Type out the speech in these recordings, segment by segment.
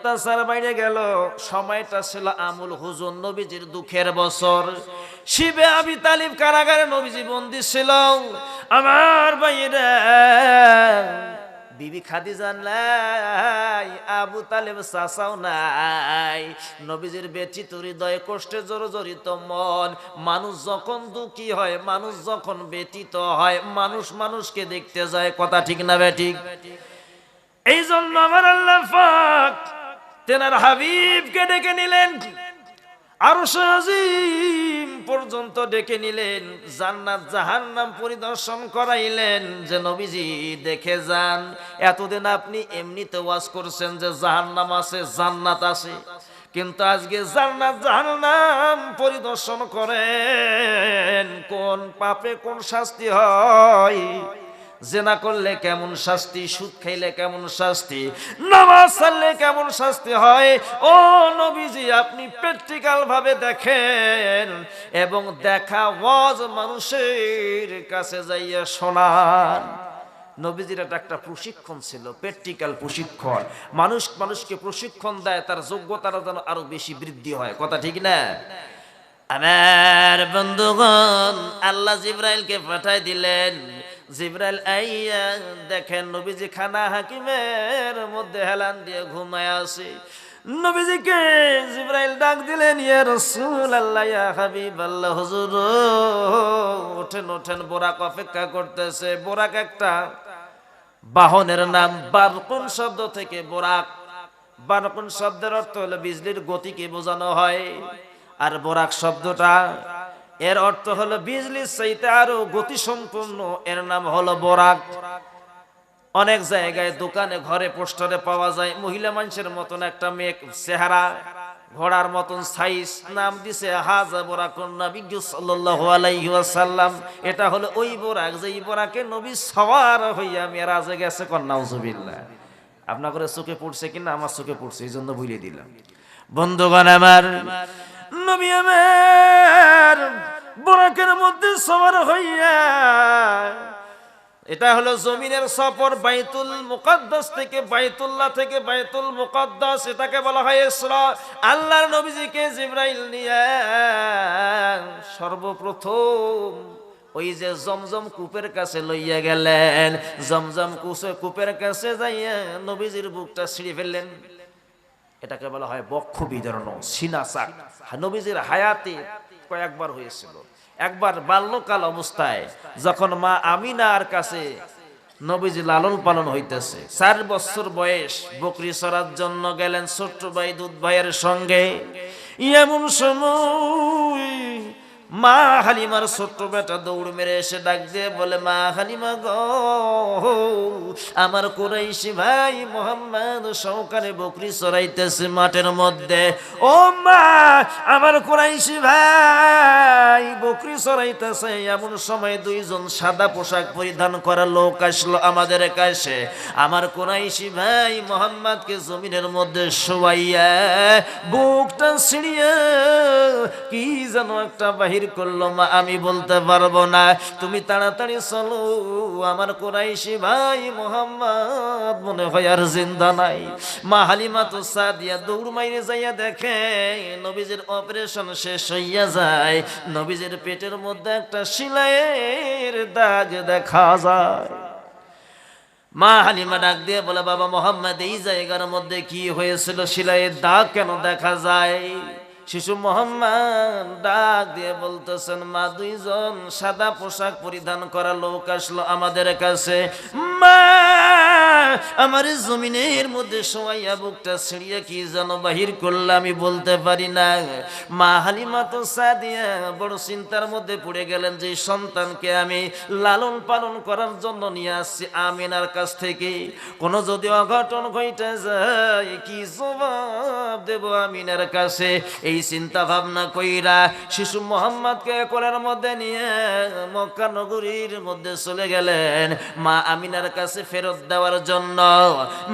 অত্যাচার বাইরে গেল। সময়টা ছিল আমুল হুজুর নবীজির দুঃখের বছর। শিবে আবি তালিব কারাগারে নবীজি বন্দি ছিল। আমার বাইরে বিবি খাদিজা নাই, আবু তালেব চাচাও নাই। নবীজির ব্যথিত হৃদয়ে, কষ্টে জর্জরিত মন। মানুষ যখন দুঃখী হয়, মানুষ যখন ব্যতীত হয়, মানুষ মানুষকে দেখতে যায়। কথা ঠিক না বেঠিক এই জন্য আমার আল্লাহ পাক তেনার হাবিবকে ডেকে নিলেন। আরও আজিম পর্যন্ত ডেকে নিলেন। জান্নাত জাহান্নাম পরিদর্শন করাইলেন যে নবীজি দেখে যান। এতদিন আপনি এমনিতে ওয়াজ করছেন যে জাহান্নাম আছে, জান্নাত আছে। কিন্তু আজকে জান্নাত জাহান্নাম পরিদর্শন করেন। কোন পাপে কোন শাস্তি হয়? জেনা করলে কেমন শাস্তি, সুদ খাইলে কেমন শাস্তি, নামাজ ছাড়লে কেমন শাস্তি হয়? ও নবীজি, আপনি প্র্যাকটিক্যাল ভাবে দেখেন এবং দেখা ওয়াজ মানুষের কাছে যাইয়া শোনান। নবীজির একটা প্রশিক্ষণ ছিল প্র্যাকটিক্যাল প্রশিক্ষণ। মানুষ মানুষকে প্রশিক্ষণ দেয়, তার যোগ্যতাটা যেন আরও বেশি বৃদ্ধি হয়। কথা ঠিক না? আমার বন্ধুগণ, আল্লাহ জিব্রাইলকে পাঠাই দিলেন। জিব্রাইল আইয়া দেখেন নবীজি খানা হাকিমের মধ্যে হেলান দিয়ে ঘুমায় আসে নবীজিকে জিব্রাইল ডাক দিলেন, ইয়া রাসূল আল্লাহ ইয়া হাবিব আল্লাহ হুজুর, ওঠেন ওঠেন, বোরাক অপেক্ষা করতেছে। বোরাক একটা বাহনের নাম বারকুন শব্দ থেকে বোরাক। বারকুন শব্দের অর্থ হলো বিজলির গতিকে বোঝানো হয়। আর বোরাক শব্দটা এর অর্থ হলো বিজলির চাইতে আরও গতি সম্পূর্ণ এর নাম হলো বরাক। অনেক জায়গায় দোকানে, ঘরে, পোস্টারে পাওয়া যায় মহিলা মানুষের মতন একটা মেয়ে চেহারা, ঘোড়ার মতন সাইজ নাম দিছে হাজা নবী সাল্লাল্লাহু আলাইহি ওয়াসাল্লাম। এটা হলো ওই বোরাক যে বোরাকে নবী সওয়ার হইয়া মেরাজে গেছে কন্নাউজুবিল্লাহ আপনার করে চোখে পড়ছে কিনা? আমার চোখে পড়ছে, এই জন্য ভুলে দিলাম। বন্ধুগণ আমার, নবী আমার বোরাকের মধ্যে সওয়ার হইয়া। এটা হলো জমিনের সফর বাইতুল মুকদ্দাস থেকে, বাইতুল্লাহ থেকে, বাইতুল মুকদ্দাস, এটাকে বলা হয় ইসরা। আল্লাহর নবীজিকে জিব্রাইল নিয়ে সর্বপ্রথম ওই যে জমজম কূপের কাছে লইয়া গেলেন। জমজম কুসে কূপের কাছে যাইয়া নবীজির বুকটা ছিঁড়ে ফেললেন। এটাকে বলা হয় বক্ষ বিদরণ সিনাসাক নবীজির হায়াতে কয়েকবার হয়েছিল। একবার বাল্যকাল অবস্থায় যখন মা আমিনার কাছে নবীজি লালন পালন হইতেছে। চার বছর বয়স বকরি সরার জন্য গেলেন ছোট্ট ভাই দুধ ভাইয়ের সঙ্গে। এমন সময় মা হালিমার ছোট্ট বেটা দৌড় মেরে এসে ডাক দিয়ে বলে, মা হালিমা গো, আমার কুরাইশি ভাই মোহাম্মদ সহকারে বকরি চড়াইতেছে মাঠের মধ্যে। ও মা, আমার কুরাইশি ভাই বকরি চড়াইতেছে। এমন সময় দুইজন সাদা পোশাক পরিধান করা লোক আসলো আমাদের কাছে। আমার কুরাইশি ভাই মোহাম্মদকে জমিনের মধ্যে শোয়াইয়া বুকটা ছিড়িয়া কি যেন একটা বাহির করল, মা, আমি বলতে পারব না। তুমি তাড়াতাড়ি চলো। আমার কোরাইশি ভাই মোহাম্মদ মনে হয় আর জিন্দা নাই। মা হালিমা তো সাদিয়া দৌড় মাইরে যাইয়া দেখে, নবীজের অপারেশন শেষ হইয়া যায়। নবীজের পেটের মধ্যে একটা সিলাইয়ের দাগ দেখা যায়। মা হালিমা ডাক দিয়ে বলে, বাবা মোহাম্মদ, এই জায়গার মধ্যে কি হয়েছিল? সিলাইয়ের দাগ কেন দেখা যায়? শিশু মোহাম্মদ ডাক দিয়ে বলতেছেন, মা, দুইজন সাদা পোশাক পরিধান করা লোক আসলো আমাদের কাছে। আমার জমিনের মধ্যে সবাইয়া বুকটা ছিড়িয়ে কি যেন বাহির করলে আমি বলতে পারি না। মা হালিমা তো সাদিয়া বড় চিন্তার মধ্যে পড়ে গেলেন যে, সন্তানকে আমি লালন পালন করার জন্য নিয়ে আসছি আমিনার কাছ থেকে। কোনো যদি অঘটন ঘটে যায়, কি জবাব দেব আমিনার কাছে? এই চিন্তা ভাবনা কইরা শিশু মোহাম্মদকে কোলের মধ্যে নিয়ে মক্কা নগরীর মধ্যে চলে গেলেন। মা আমিনার কাছে ফেরত দেওয়ার জন্য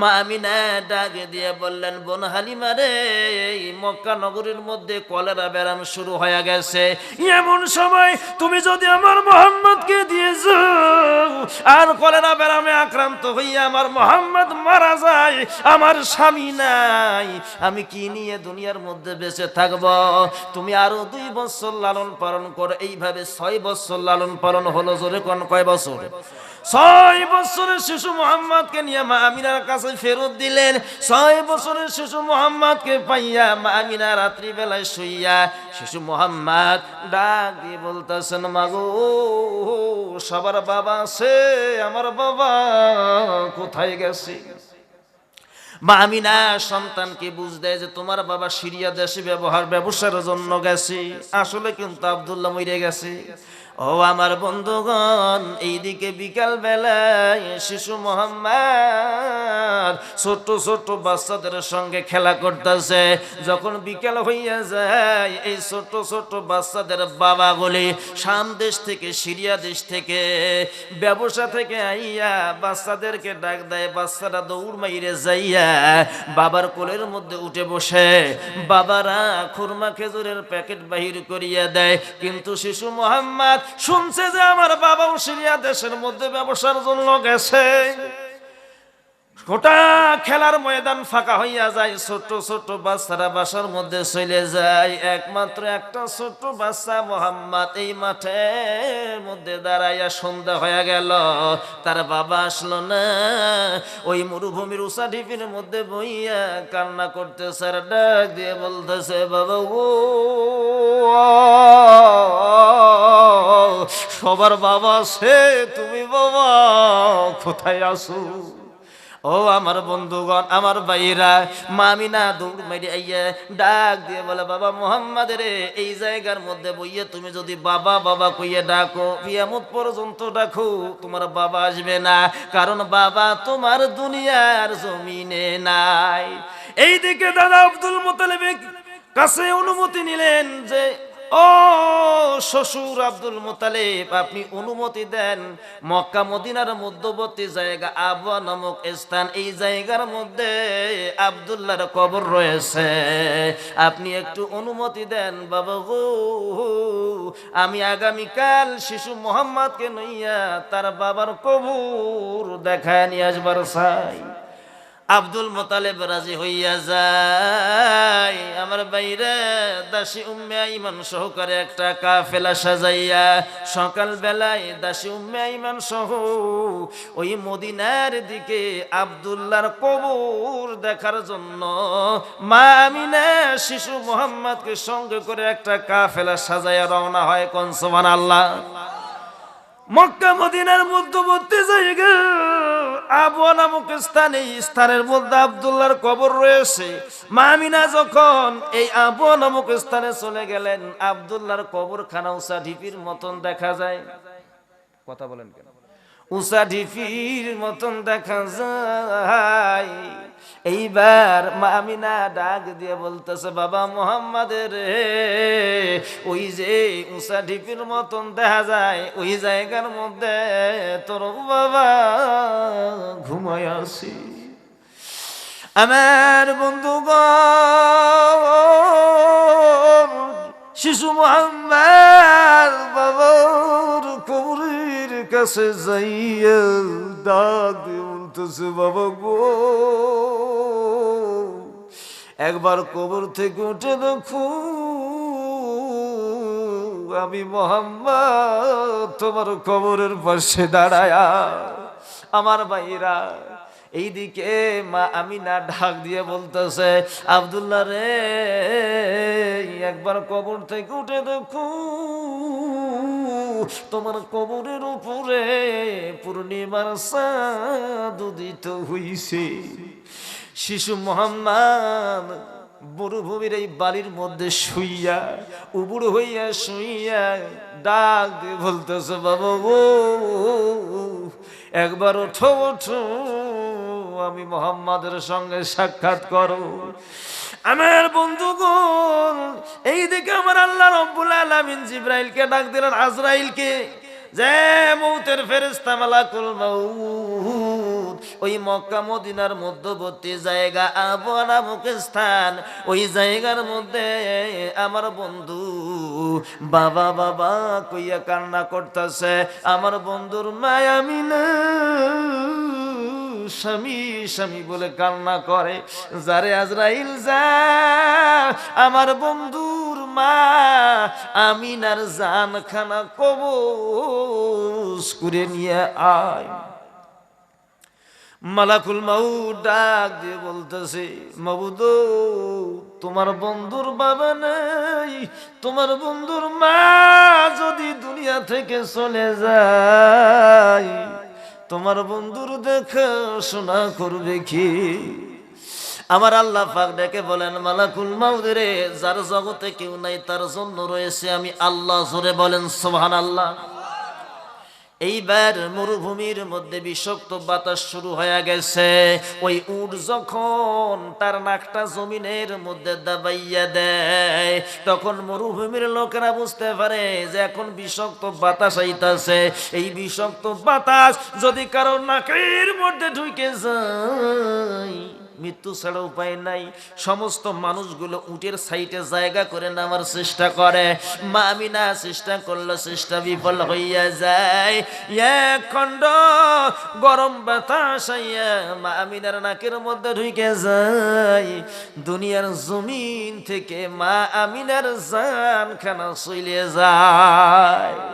মা আমিনা ডাকে দিয়ে বললেন, বোন হালিমা রে, এই মক্কা নগরীর মধ্যে কলেরা ব্যারাম শুরু হয়ে গেছে। এমন সময় তুমি যদি আমার মোহাম্মদকে দিয়েছ আর কলেরা ব্যারামে আক্রান্ত হইয়া আমার মোহাম্মদ মারা যায়, আমার স্বামী নাই। আমি কি নিয়ে দুনিয়ার মধ্যে বেঁচে থাকব? তুমি আরও দুই বছর লালন পালন করো। এইভাবে ছয় বছর লালন পালন হলো, জোরে কোন কয় বছর? ছয় বছরের শিশু মোহাম্মদকে নিয়ে মা আমিনার কাছে ফেরত দিলেন। ছয় বছরের শিশু মোহাম্মদকে পাইয়া মা আমিনা রাত্রিবেলায় শুইয়া শিশু মোহাম্মদ ডাক দিয়ে বলতেছেন, মাগো, সবার বাবা আছে, আমার বাবা কোথায় গেছে? মা আমিনা সন্তানকে বুঝ দেয় যে তোমার বাবা সিরিয়া দেশে ব্যবহার, ব্যবসার জন্য গেছে। আসলে কিন্তু আব্দুল্লাহ মরে গেছে। ও আমার বন্ধুগণ, এইদিকে বিকাল বেলায় শিশু মোহাম্মদ ছোট ছোট বাচ্চাদের সঙ্গে খেলা করতেছে। যখন বিকাল হইয়া যায়, এই ছোট ছোট বাচ্চাদের বাবা বলে শাম দেশ থেকে, সিরিয়া দেশ থেকে ব্যবসা থেকে আইয়া বাচ্চাদেরকে ডাক দেয়, বাচ্চারা দৌড় মাইরে যাইয়া বাবার কোলের মধ্যে উঠে বসে। বাবারা খুরমা খেজুরের প্যাকেট বাহির করিয়া দেয়, কিন্তু শিশু মোহাম্মদ শুনছে যে আমার বাবাও সিরিয়া দেশের মধ্যে ব্যবসার জন্য গেছে। গোটা খেলার ময়দান ফাঁকা হইয়া যায় ছোট ছোট বাচ্চারা বাসার মধ্যে চলে যায়। একমাত্র একটা ছোট বাচ্চা মোহাম্মদ এই মাঠের মধ্যে দাঁড়াইয়া সন্ধ্যা হয়ে গেল। তার বাবা আসলো না। ওই মরুভূমির উষা ঢিপির মধ্যে বইয়া কান্না করতে স্যার ডাক দিয়ে বলতেছে, বাবা, ও সবার বাবা সে, তুমি বাবা, কোথায় আসো ও আমার বন্ধুগণ, আমার ভাইরা মামিনা দৌড় মারি আইয়া ডাক দিয়ে বলে, বাবা মোহাম্মদ রে, এই জায়গার মধ্যে বইয়ে তুমি যদি বাবা বাবা কইয়ে ডাকো, কিয়ামত পর্যন্ত ডাকো, তোমার বাবা আসবে না। কারণ বাবা তোমার দুনিয়ার জমিনে নাই। এইদিকে দাদা আব্দুল মোতালেবের কাছে অনুমতি নিলেন যে ও শ্বশুর আব্দুল মোতালেব, আপনি অনুমতি দেন। মক্কা, মদিনার মধ্যবর্তী জায়গা, আবুয়া নামক স্থান, এই জায়গার মধ্যে আবদুল্লাহর কবর রয়েছে। আপনি একটু অনুমতি দেন, বাবা গো। আমি আগামীকাল শিশু মোহাম্মদকে নইয়া তার বাবার কবর দেখায় নিয়ে আসবার চাই। আব্দুল মোতালেব রাজি হইয়া যায়। আমার বাইরে দাসী উম্মে ইমান সহকারে একটা কাফেলা সাজাইয়া সকাল বেলায় দাসী উম্মে ইমান সহ ওই মদিনার দিকে আবদুল্লাহর কবর দেখার জন্য মা আমিনা শিশু মোহাম্মদকে সঙ্গে করে একটা কাফেলা সাজাইয়া রওনা হয়। কনসমান আল্লাহ মক্কা, মদিনার মধ্যবর্তী জায়গা। আবুয়া নামক স্থানে স্থানের মধ্যে আবদুল্লাহর কবর রয়েছে। মামিনা যখন এই আবুয়া নামক স্থানে চলে গেলেন, আবদুল্লাহর কবর খানা উষা ঢিপির মতন দেখা যায়। কথা বলেন কেন? উষা ঢিপির মতন দেখা যায়। এইবার মামিনা ডাক দিয়ে বলতেছে, বাবা মোহাম্মদের ওই যে উষা ঢিপির মতন দেখা যায়, ওই জায়গার মধ্যে তোর বাবা ঘুমায় আসি আমার বন্ধুগণ, শিশু মোহাম্মদ বাবার কবরের কাছে যাইয়া ডাক দিয়ে বলতেছে বাবা গো একবার কবর থেকে উঠে দেখো, আমি মোহাম্মদ তোমার কবরের পাশে দাঁড়ায়া, আমার ভাইরা এইদিকে মা আমিনা ঢাক দিয়ে বলতেছে, আবদুল্লাহ রে, একবার কবর থেকে উঠে দেখো। তোমার কবরের উপরে পূর্ণিমার সাদ উদিত হইছে। শিশু মোহাম্মদ মরুভূমির এই বাড়ির মধ্যে শুইয়া, উবুড় হইয়া শুইয়া ডাক দিয়ে বলতেছে, বাবা গো একবার ওঠো ওঠো। আমি মোহাম্মদের সঙ্গে সাক্ষাৎ করো। আমার বন্ধুগণ, এই দিকে আমার আল্লাহ রব্বুল আলামিন জিব্রাইলকে ডাক দিলেন, আজরাইলকে, যে মৌতের ফেরেশতা মালাকুল ওই মক্কা মদিনার মধ্যবর্তী জায়গা আবু নামক স্থান ওই জায়গার মধ্যে আমার বন্ধু বাবা বাবা কইয়া কান্না করতেছে, আমার বন্ধুর মায়ামিনা স্বামী স্বামী বলে কান্না করে, যারে আজরাইল যা, আমার বন্ধুর মা, আমিনার জান খানা কবজ করে নিয়ে আয়। মালাকুল মাউ ডাক দিয়ে বলতেছে, মাবুদ, তোমার বন্ধুর বাবা নেই, তোমার বন্ধুর মা যদি দুনিয়া থেকে চলে যায় তোমার বন্ধুর দেখে শোনা করবে কি? আমার আল্লাহ পাক ডেকে বলেন, মালাকুল মাউদরে যার জগতে কেউ নাই, তার জন্য রয়েছে আমি আল্লাহ। জোরে বলেন সোহান আল্লাহ এইবার মরুভূমির মধ্যে বিষাক্ত বাতাস শুরু হয়ে গেছে। ওই উট যখন তার নাকটা জমিনের মধ্যে দাবাইয়া দেয়, তখন মরুভূমির লোকেরা বুঝতে পারে যে এখন বিষাক্ত বাতাস আইতাছে। এই বিষাক্ত বাতাস যদি কারও নাকের মধ্যে ঢুকে যায় মৃত্যু ছাড়া উপায় নাই। সমস্ত মানুষগুলো উটের সাইটে জায়গা করে নেওয়ার চেষ্টা করে। মা আমিনা চেষ্টা করল, চেষ্টা বিফল হইয়া যায়। এক খণ্ড গরম বাতাস মা আমিনার নাকের মধ্যে ঢুকে যায়। দুনিয়ার জমিন থেকে মা আমিনার জান খানা চলে যায়।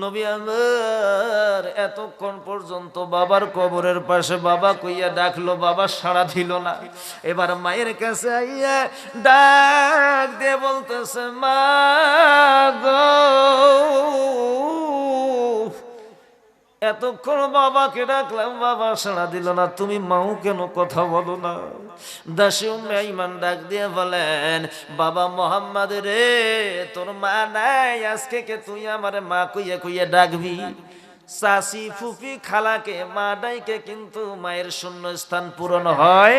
নবী আমার, এতক্ষণ পর্যন্ত বাবার কবরের পাশে বাবা কইয়া ডাকলো, বাবা সাড়া দিল না। এবার মায়ের কাছে আইয়া ডাক দিয়ে বলতেছে, মা গো এতক্ষণ বাবাকে ডাকলাম, বাবা সাড়া দিল না, তুমি মাও কেন কথা বলো না? দাসী মেইমান ইমান ডাক দিয়ে বলেন, বাবা মোহাম্মদ রে, তোর মা নাই, আজকে কে তুই আমার মা কুইয়ে কুইয়ে ডাকবি? চাষি ফুফি খালাকে, মা ডাইকে কিন্তু মায়ের শূন্য স্থান পূরণ হয়।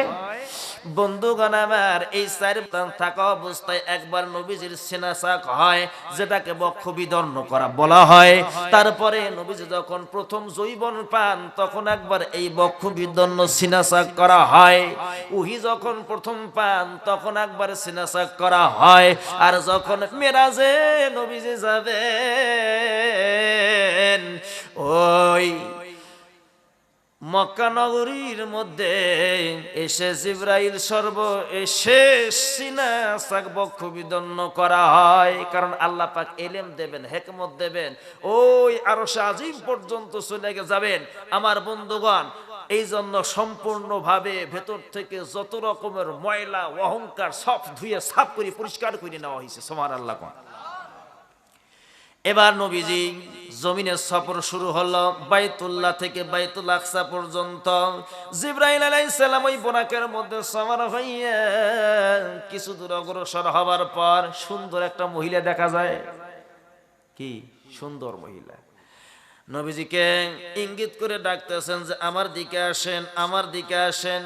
বন্ধুগণ আমার, এই চার থাকা অবস্থায় একবার নবীজির সেনাসাক হয়, যেটাকে বক্ষ বিদর্ণ করা বলা হয়। তারপরে নবীজি যখন প্রথম জৈবন পান, তখন একবার এই বক্ষ বিদর্ণ সিনাসাক করা হয়। উহি যখন প্রথম পান, তখন একবার সিনাসাক করা হয়। আর যখন মেরাজে নবীজি যাবেন, ওই মক্কা নগরীর মধ্যে এসে জিব্রাইল সর্ব এসে সিনা বক্ষ বিদন্ন করা হয়। কারণ আল্লাহ পাক এলেম দেবেন, হেকমত দেবেন। ওই আরও আজিম পর্যন্ত চলে গে যাবেন। আমার বন্ধুগণ এই জন্য সম্পূর্ণভাবে ভেতর থেকে যত রকমের ময়লা, অহংকার সব ধুয়ে সাফ করে, পরিষ্কার করে নেওয়া হয়েছে। সমার আল্লাহ এবার নবীজি জমিনের সফর শুরু হলো বাইতুল্লাহ থেকে বাইতুল আকসা পর্যন্ত। জিব্রাইল আলাইহিস সালাম ওই বোনাকের মধ্যে সফর হইয়া কিছু দূর অগ্রসর হবার পর সুন্দর একটা মহিলা দেখা যায়। কি? সুন্দর মহিলা। নবীজিকে ইঙ্গিত করে ডাকতেছেন যে, আমার দিকে আসেন, আমার দিকে আসেন।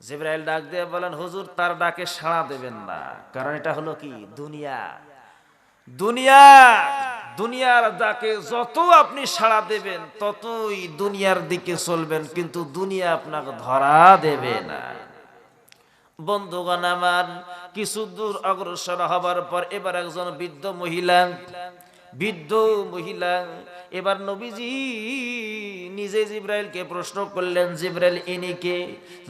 জিব্রাইল ডাক দিয়ে বলেন, হুজুর, তার ডাকে সাড়া দেবেন না। কারণ এটা হলো কি? দুনিয়া। দুনিয়া, দুনিয়ার ডাকে যত আপনি সাড়া দেবেন, ততই দুনিয়ার দিকে চলবেন, কিন্তু দুনিয়া আপনাকে ধরা দেবে না। বন্ধুগণ আমার, কিছু দূর অগ্রসর হবার পর এবার একজন বৃদ্ধ মহিলা বৃদ্ধ মহিলা, এবার নবীজি নিজে জিব্রাইলকে প্রশ্ন করলেন, জিব্রাইল ইনিকে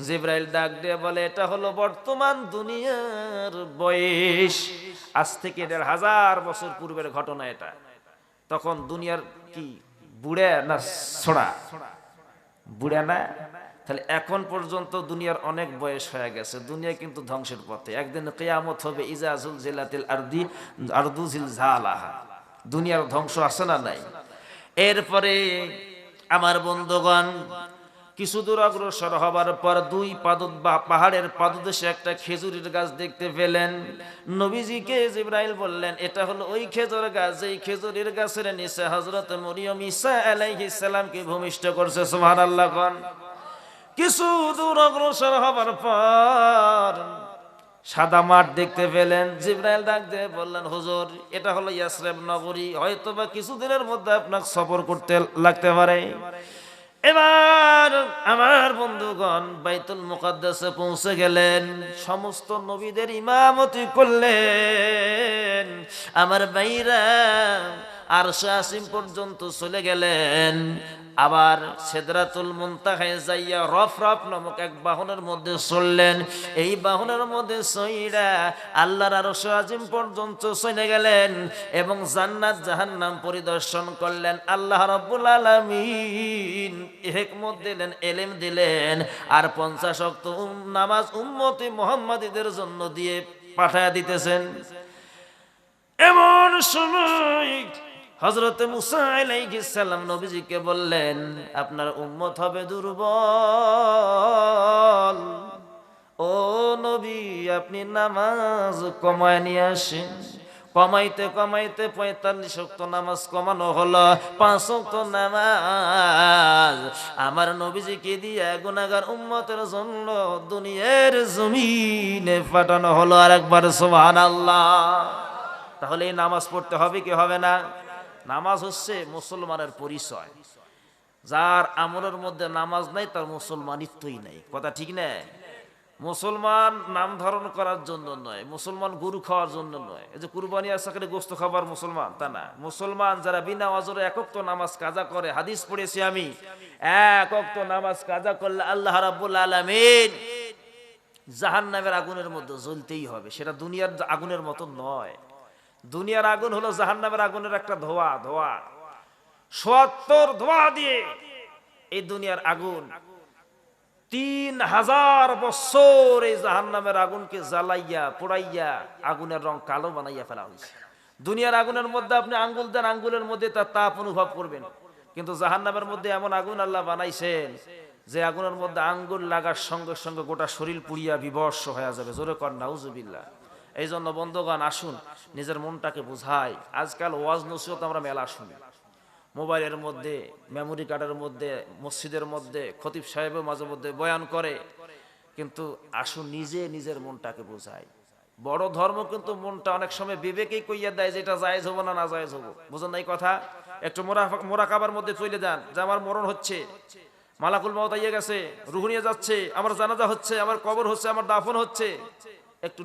জিব্রাইল ডাক দিয়ে বলে, এটা হলো বর্তমান দুনিয়ার বয়স। আজ থেকে দেড় হাজার বছর পূর্বের ঘটনা এটা। তখন দুনিয়ার কি, বুড়ে না ছোড়া? বুড়ে না? তাহলে এখন পর্যন্ত দুনিয়ার অনেক বয়স হয়ে গেছে। দুনিয়া কিন্তু ধ্বংসের পথে। একদিন কেয়ামত হবে ইজাজুল জেলাতিল আরদি আরদুজিল ঝালাহা দুনিয়ার ধ্বংস আছে না নাই? এরপরে আমার বন্ধুগণ, কিছু দূর অগ্রসর হবার পর দুই পাদত বা পাহাড়ের পাদদেশে একটা খেজুরের গাছ দেখতে পেলেন। নবীজিকে জিব্রাইল বললেন, এটা হলো ওই খেজুর গাছ এই খেজুরের গাছের নিচে হজরত মরিয়ম ইসা আলাইহিস সালামকে ভূমিষ্ঠ করছে, সুবহানাল্লাহ কোন কিছু দূর অগ্রসর হবার পর সাদা মাঠ দেখতে পেলেন। জিব্রাইল ডাক দিয়ে বললেন, হুজুর, এটা হলো ইয়াসরেব নগরী। হয়তো বা কিছুদিনের মধ্যে আপনাকে সফর করতে লাগতে পারে। এবার আমার বন্ধুগণ বাইতুল মুকাদ্দাসে পৌঁছে গেলেন। সমস্ত নবীদের ইমামতি করলেন। আমার বাইরা আর আসিম পর্যন্ত চলে গেলেন। আবার সেদরাতুল মুনতাহায় যাইয়া রফ রফ নামক এক বাহনের মধ্যে চললেন। এই বাহনের মধ্যে সইরা আল্লাহর আর আজিম পর্যন্ত চলে গেলেন এবং জান্নাত জাহান্নাম পরিদর্শন করলেন। আল্লাহ রাব্বুল আলামিন হেকমত দিলেন, এলেম দিলেন আর পঞ্চাশ অক্ত নামাজ উম্মতি মোহাম্মদীদের জন্য দিয়ে পাঠায়া দিতেছেন। এমন সময় হজরত মুসা আলাইহিস সালাম নবীজিকে বললেন, আপনার উম্মত হবে দুর্বল। ও নবী, আপনি নামাজ কমায় নিয়ে আসেন। কমাইতে কমাইতে পঁয়তাল্লিশ অক্ত নামাজ কমানো হলো। পাঁচ অক্ত নামাজ আমার নবীজিকে দিয়ে গুনাগার উম্মতের জন্য দুনিয়ার জমিনে পাঠানো হলো আর একবার সোহান আল্লাহ তাহলে এই নামাজ পড়তে হবে কি হবে না? নামাজ হচ্ছে মুসলমানের পরিচয়। যার আমলের মধ্যে নামাজ নাই, তার মুসলমানিত্বই নাই। কথা ঠিক না? মুসলমান নাম ধারণ করার জন্য নয়, মুসলমান গুরু খাওয়ার জন্য নয়। এই যে কুরবানি আসাকে গোস্ত খাবার মুসলমান, তা না। মুসলমান যারা বিনা অজরে একক তো নামাজ কাজা করে, হাদিস পড়েছি আমি একক তো নামাজ কাজা করলে আল্লাহ রাব্বুল আলামিন জাহান নামের আগুনের মধ্যে জ্বলতেই হবে। সেটা দুনিয়ার আগুনের মতো নয়। দুনিয়ার আগুন হলো জাহান নামের আগুনের একটা ধোয়া ধোয়া। সোয়াত্তর ধোয়া দিয়ে এই দুনিয়ার আগুন। তিন হাজার বছর এই জাহান নামের আগুনকে জ্বালাইয়া, পোড়াইয়া আগুনের রং কালো বানাইয়া ফেলা হয়েছে। দুনিয়ার আগুনের মধ্যে আপনি আঙ্গুল দেন, আঙ্গুলের মধ্যে তার তাপ অনুভব করবেন। কিন্তু জাহান নামের মধ্যে এমন আগুন আল্লাহ বানাইছেন যে আগুনের মধ্যে আঙ্গুল লাগার সঙ্গে সঙ্গে গোটা শরীর পুড়িয়া বিবর্ষ হয়ে যাবে। জোরে কর, নাউজুবিল্লাহ। এই জন্য বন্ধগান আসুন, নিজের মনটাকে বুঝাই। আজকাল ওয়াজ নসিহত আমরা মেলা শুনি। মোবাইলের মধ্যে, মেমোরি কার্ডের মধ্যে, মসজিদের মধ্যে, খতিব সাহেবের মাঝে মধ্যে বয়ান করে। কিন্তু আসুন, নিজে নিজের মনটাকে বোঝাই। বড় ধর্ম কিন্তু মনটা অনেক সময় বিবেকেই কইয়া দেয় যে এটা জায়েজ হব না না জায়েজ হব। বুঝেন না এই কথা? একটু মোরা মোরাকাবার মধ্যে চলে যান, যে আমার মরণ হচ্ছে। মালাকুল মাওত গেছে রুহুনিয়ে যাচ্ছে, আমার জানাজা হচ্ছে, আমার কবর হচ্ছে, আমার দাফন হচ্ছে। একটু